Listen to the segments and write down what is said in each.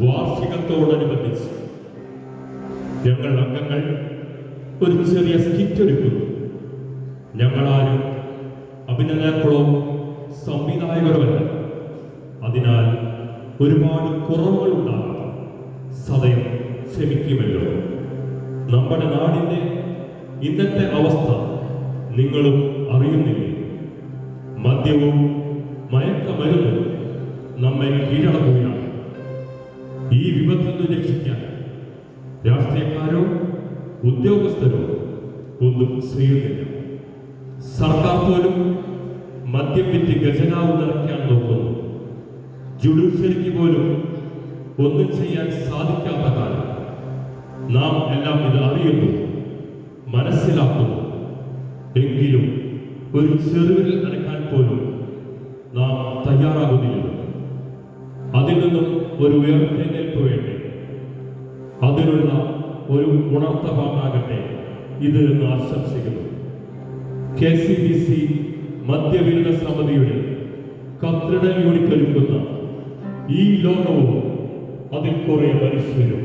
വാർഷികത്തോടനുബന്ധിച്ച് ഞങ്ങൾ അംഗങ്ങൾ ഒരു ചെറിയ സ്കിറ്റ് ഒരുക്കുന്നു. ഞങ്ങളാരും അഭിനേതാക്കളോ സംവിധായകരോ അല്ല അതിനാൽ ഒരുപാട് കുറവുകൾ ഉണ്ടാകാം. സദയം ക്ഷമിക്കുമല്ലോ. നമ്മുടെ നാടിന്റെ ഇന്നത്തെ അവസ്ഥ നിങ്ങളും അറിയുന്നില്ലേ? മദ്യവും മയക്കമരുന്നും നമ്മെ കീഴടക്കുകയാണ്. ഉദ്യോഗസ്ഥരോ ഒന്നും ചെയ്യുന്നില്ല സർക്കാർ പോലും മദ്യം ഖജനാവ് നിറയ്ക്കാൻ നോക്കുന്നു. ജുഡീഷ്യറിക്ക് പോലും ഒന്നും ചെയ്യാൻ സാധിക്കാത്ത കാലം. നാം എല്ലാം ഇത് അറിയുന്നു മനസ്സിലാക്കുന്നു. എങ്കിലും ഒരു ചെറുവിരൽ നടക്കാൻ പോലും നാം തയ്യാറാകുന്നില്ല. അതിൽ നിന്നും ഒരു ഉയർത്തെഴുന്നേൽപ്പ് വേണ്ടേ? അതിനുള്ള ഒരു ഉണർത്തപാകാകട്ടെ ഇത് എന്ന് ആശംസിക്കുന്നു. കെ സി ബി സി മദ്യവിരുദ്ധ സമിതിയുടെ കത്രിടൽ യൂണിറ്റ് ഒരുക്കുന്ന ഈ ലോകവും അതിൽ കുറേ മനുഷ്യരും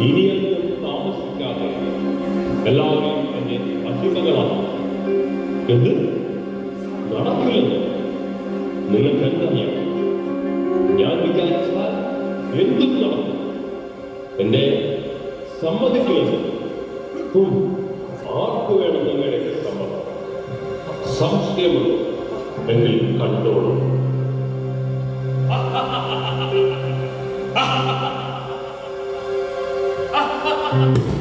ഇനിയൊന്നും താമസിക്കാതെ എല്ലാവരും എന്നെ അടിമകളാണ് എന്ത്? നടക്കില്ലെന്ന്. നിങ്ങൾക്ക് എന്തറിയാം? ഞാൻ വിചാരിച്ചാൽ എന്തും നടക്കും. എന്നെ സമ്മതിക്കുമെന്ന് ഹും, ആർക്ക് വേണം നിങ്ങളുടെ സമ്മതം? സംശയമുണ്ട്. എങ്കിൽ കണ്ടോളൂ. ഈ Ha ha ha!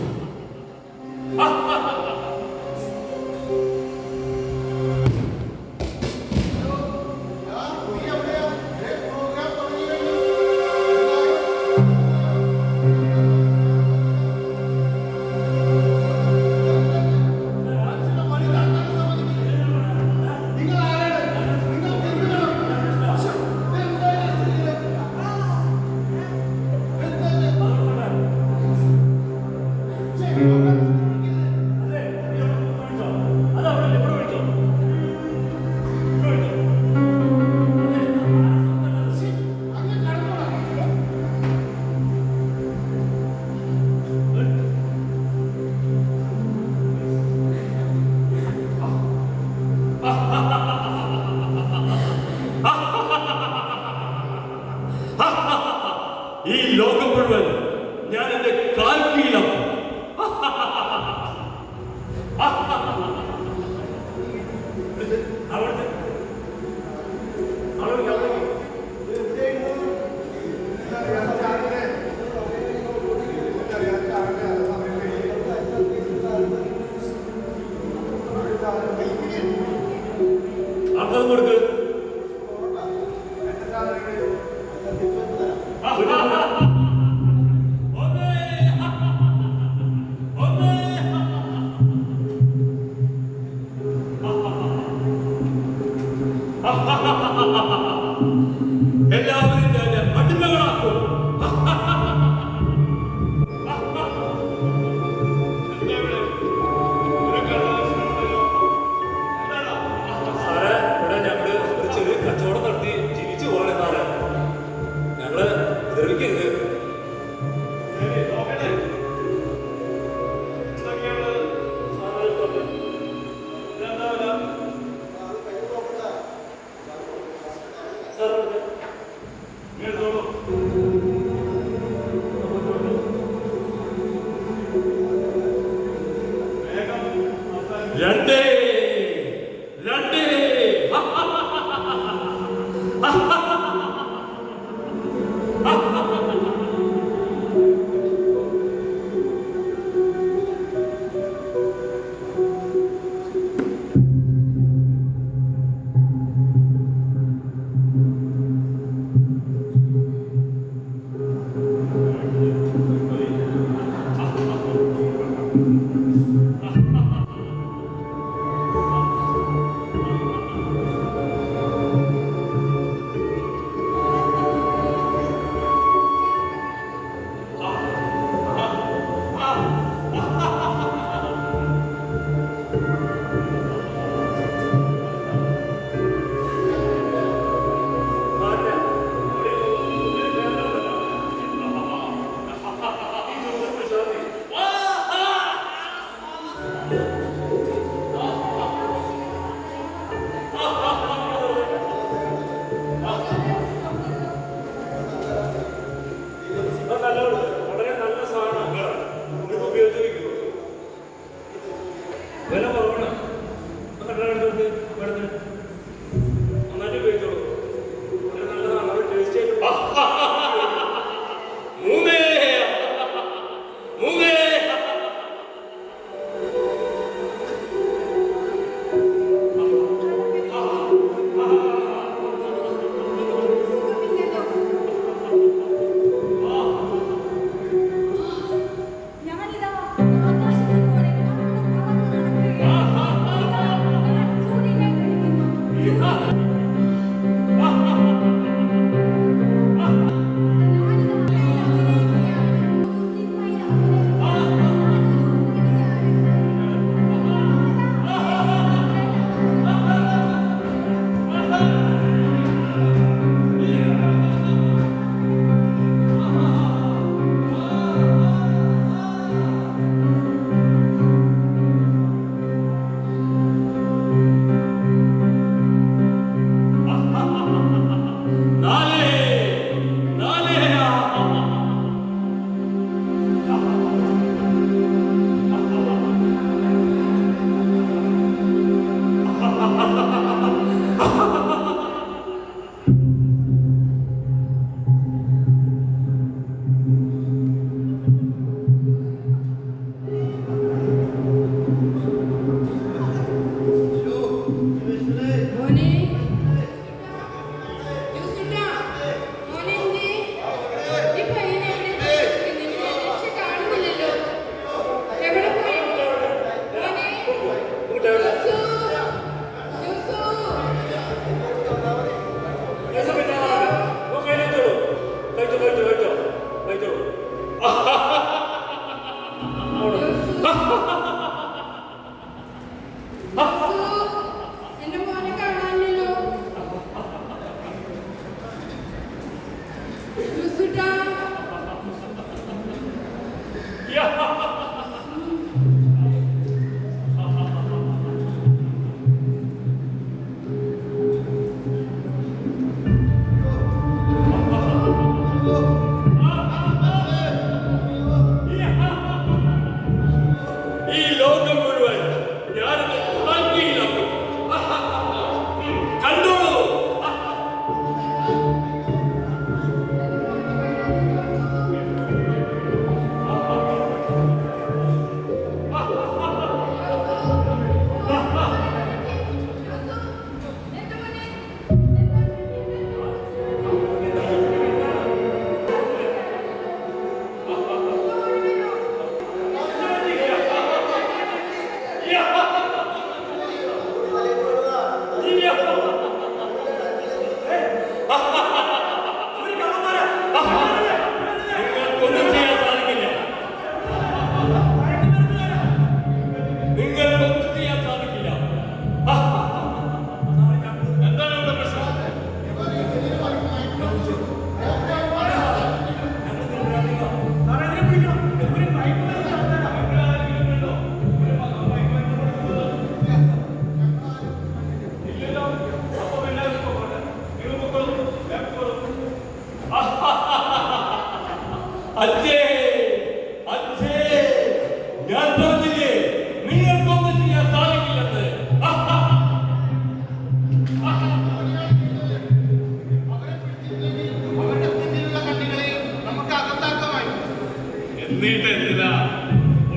哈哈哈哈哈哈。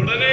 ಒಡನೆ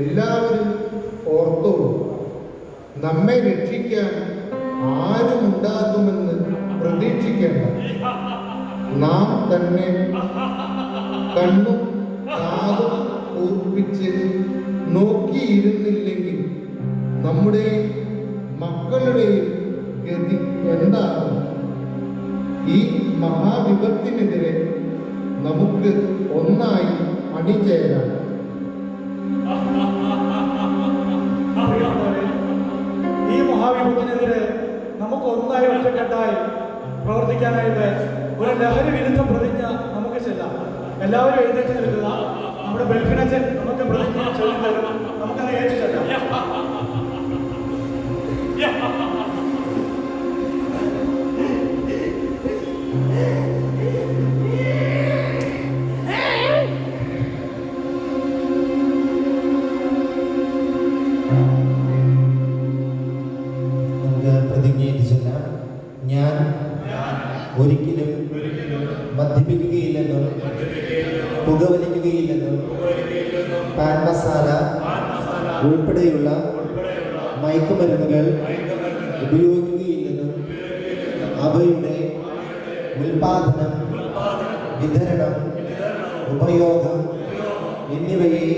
എല്ലാവരും ഓർത്തോളൂ നമ്മെ രക്ഷിക്കാൻ ആരും ഉണ്ടാകുമെന്ന് പ്രതീക്ഷിക്കേണ്ട. നാം തന്നെ കണ്ണും കാതും ഓർപ്പിച്ച് നോക്കിയിരുന്നില്ലെങ്കിൽ നമ്മുടെ മക്കളുടെയും ഗതി എന്താകും? ഈ മഹാവിപത്തിനെതിരെ നമുക്ക് ഒന്നായി അണിചേരാം. നമുക്ക് ഒന്നായി ഒറ്റക്കെട്ടായി പ്രവർത്തിക്കാനായിട്ട് ഒരു ലഹരി വിരുദ്ധ പ്രതിജ്ഞ നമുക്ക് ചെല്ലാം. എല്ലാവരും എഴുന്നേറ്റ് നിൽക്കുക. നമ്മുടെ ബെൽഫിനച്ചൻ നമുക്ക് പ്രതിജ്ഞ ചൊല്ലി തരും നമുക്കത് ഏറ്റു ഒരിക്കലും മദ്യപിക്കുകയില്ലെന്നും പുകവലിക്കുകയില്ലെന്നും പാൻ മസാല ഉൾപ്പെടെയുള്ള മയക്കുമരുന്നുകൾ ഉപയോഗിക്കുകയില്ലെന്നും അവയുടെ ഉൽപാദനം വിതരണം ഉപയോഗം എന്നിവയെ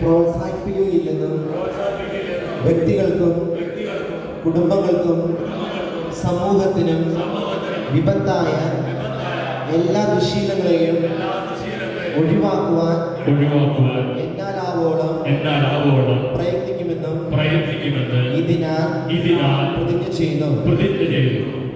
പ്രോത്സാഹിപ്പിക്കുകയില്ലെന്നും വ്യക്തികൾക്കും കുടുംബങ്ങൾക്കും സമൂഹത്തിനും വിപത്തായ എല്ലാ ദുശീലങ്ങളെയും ഒഴിവാക്കുവാൻ ഒഴിവാക്കുവാൻ എന്നാലാവോളം എന്നാലാവോളം പ്രയത്നിക്കുമെന്നും പ്രയത്നിക്കുമെന്ന് ഇതിനാൽ ഇതിനാൽ പ്രതിജ്ഞ ചെയ്യുന്നു. പ്രതിജ്ഞ ചെയ്യുന്നു.